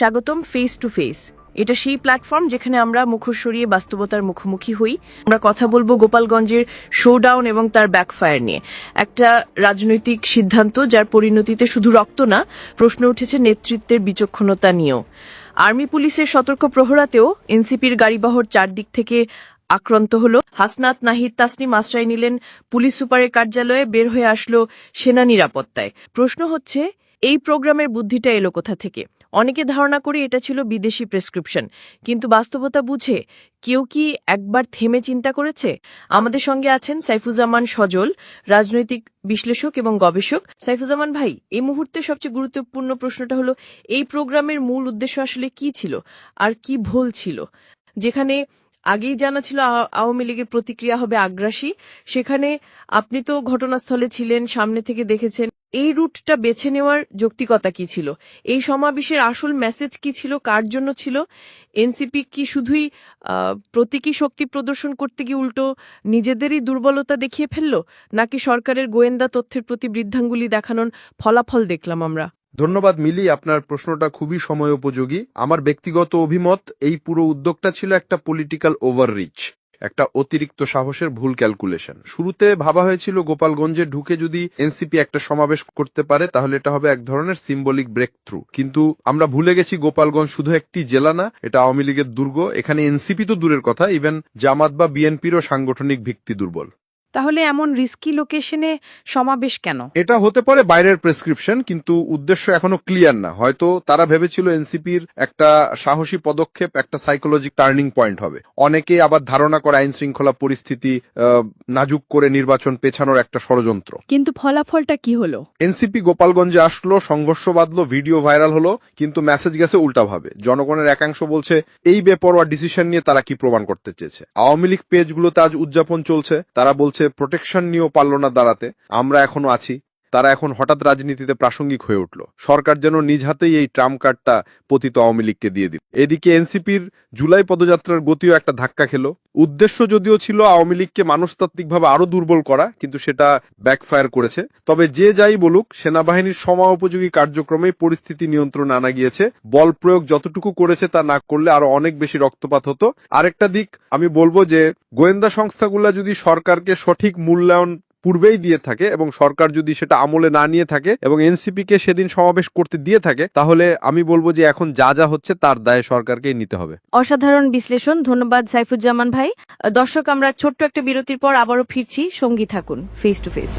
স্বাগতম face to face এটা সেই প্ল্যাটফর্ম যেখানে আমরা মুখোশ সরিয়ে বাস্তবতার মুখোমুখি হই। আমরা কথা বলব গোপালগঞ্জের শোডাউন এবং তার ব্যাকফায়ার নিয়ে। একটা রাজনৈতিক সিদ্ধান্ত যার পরিণতিতে শুধু রক্ত না, প্রশ্ন উঠেছে নেতৃত্বের বিচক্ষণতা নিয়েও। আর্মি পুলিশের সতর্ক প্রহরাতেও এনসিপির গাড়িবহর চারদিক থেকে আক্রান্ত হল। হাসনাত নাহিদ তাসনিম আশ্রয় নিলেন পুলিশ সুপারের কার্যালয়ে, বের হয়ে আসলো সেনা নিরাপত্তায়। প্রশ্ন হচ্ছে এই প্রোগ্রামের বুদ্ধিটা এলো কোথা থেকে? অনেকে ধারণা করে এটা ছিল বিদেশি প্রেসক্রিপশন। কিন্তু বাস্তবতা বুঝে কেউ কি একবার থেমে চিন্তা করেছে? আমাদের সঙ্গে আছেন সাইফুজ্জামান সজল, রাজনৈতিক বিশ্লেষক এবং গবেষক। সাইফুজ্জামান ভাই, এই মুহূর্তে সবচেয়ে গুরুত্বপূর্ণ প্রশ্নটা হলো, এই প্রোগ্রামের মূল উদ্দেশ্য আসলে কি ছিল? আর কি ভুল ছিল? যেখানে আগেই জানা ছিল আওয়ামী লীগের প্রতিক্রিয়া হবে আগ্রাসী। সেখানে আপনি তো ঘটনাস্থলে ছিলেন, সামনে থেকে দেখেছেন। এই রুটটা বেছে নেওয়ার যৌক্তিকতা কি ছিল? এই সমাবেশের আসল মেসেজ কি ছিল? কার জন্য ছিল? এনসিপি কি শুধুই প্রতীকী শক্তি প্রদর্শন করতে গিয়ে উল্টো নিজেদেরই দুর্বলতা দেখিয়ে ফেলল? নাকি সরকারের গোয়েন্দা তথ্যের প্রতি বৃদ্ধাঙ্গুলি দেখানোর ফলাফল দেখলাম আমরা? ধন্যবাদ, মিলি। আপনার প্রশ্নটা খুবই সময় উপযোগী আমার ব্যক্তিগত অভিমত, এই পুরো উদ্যোগটা ছিল একটা পলিটিক্যাল ওভাররিচ একটা অতিরিক্ত সাহসের ভুল ক্যালকুলেশন শুরুতে ভাবা হয়েছিল গোপালগঞ্জে ঢুকে যদি এনসিপি একটা সমাবেশ করতে পারে, তাহলে এটা হবে এক ধরনের সিম্বলিক ব্রেক থ্রু কিন্তু আমরা ভুলে গেছি, গোপালগঞ্জ শুধু একটি জেলা না, এটা আওয়ামী লীগের দুর্গ। এখানে এনসিপি তো দূরের কথা ইভেন জামাত বা বিএনপিরও সাংগঠনিক ভিত্তি দুর্বল। তাহলে এমন রিস্কি লোকেশনে সমাবেশ কেন? এটা হতে পারে বাইরের প্রেসক্রিপশন কিন্তু উদ্দেশ্য এখনও ক্লিয়ার না। হয়তো তারা ভেবেছিল এনসিপির একটা সাহসী পদক্ষেপ একটা সাইকোলজিক টার্নিং পয়েন্ট হবে। অনেকে আবার ধারণা করে আইন শৃঙ্খলা পরিস্থিতি নাজুক করে নির্বাচন পেছানোর একটা ষড়যন্ত্র। কিন্তু ফলাফলটা কি হলো? এনসিপি গোপালগঞ্জে আসলো সংঘর্ষ বাঁধলো ভিডিও ভাইরাল হলো কিন্তু মেসেজ গেছে উল্টাভাবে জনগণের একাংশ বলছে এই বেপরোয়া ডিসিশন নিয়ে তারা কি প্রমাণ করতে চেয়েছে? আওয়ামী লীগ পেজগুলোতে আজ উদযাপন চলছে। তারা বলছে প্রোটেকশন নিয়েও পারল না দাঁড়াতে। আমরা এখনও আছি। তারা এখন হঠাৎ রাজনীতিতে প্রাসঙ্গিক হয়ে উঠল। সরকার যেন নিজ হাতেই এই ট্রাম কার্ডটা পতিত আওয়ামী লীগকে দিয়ে দিল। এদিকে এনসিপির জুলাই পদযাত্রার গতিও একটা ধাক্কা খেলো। উদ্দেশ্য যদিও ছিল আওয়ামী লীগকে মানসতাত্ত্বিকভাবে আরও দুর্বল করা, কিন্তু সেটা ব্যাকফায়ার করেছে। তবে যে যাই বলুক, সেনাবাহিনীর সময়োপযোগী কার্যক্রমে পরিস্থিতি নিয়ন্ত্রণ আনা গিয়েছে। বল প্রয়োগ যতটুকু করেছে তা না করলে আরও অনেক বেশি রক্তপাত হতো। আরেকটা দিক আমি বলব যে, গোয়েন্দা সংস্থাগুলা যদি সরকারকে সঠিক মূল্যায়ন পূর্বেই দিয়ে থাকে এবং সরকার যদি সেটা আমলে না নিয়ে থাকে এবং এনসিপি কে সেদিন সমাবেশ করতে দিয়ে থাকে, তাহলে আমি বলব যে এখন যা যা হচ্ছে তার দায় সরকারকেই নিতে হবে। অসাধারণ বিশ্লেষণ, ধন্যবাদ সাইফুজ্জামান ভাই। দর্শক, আমরা ছোট্ট একটা বিরতির পর আবারও ফিরছি। সঙ্গী থাকুন ফেস টু ফেস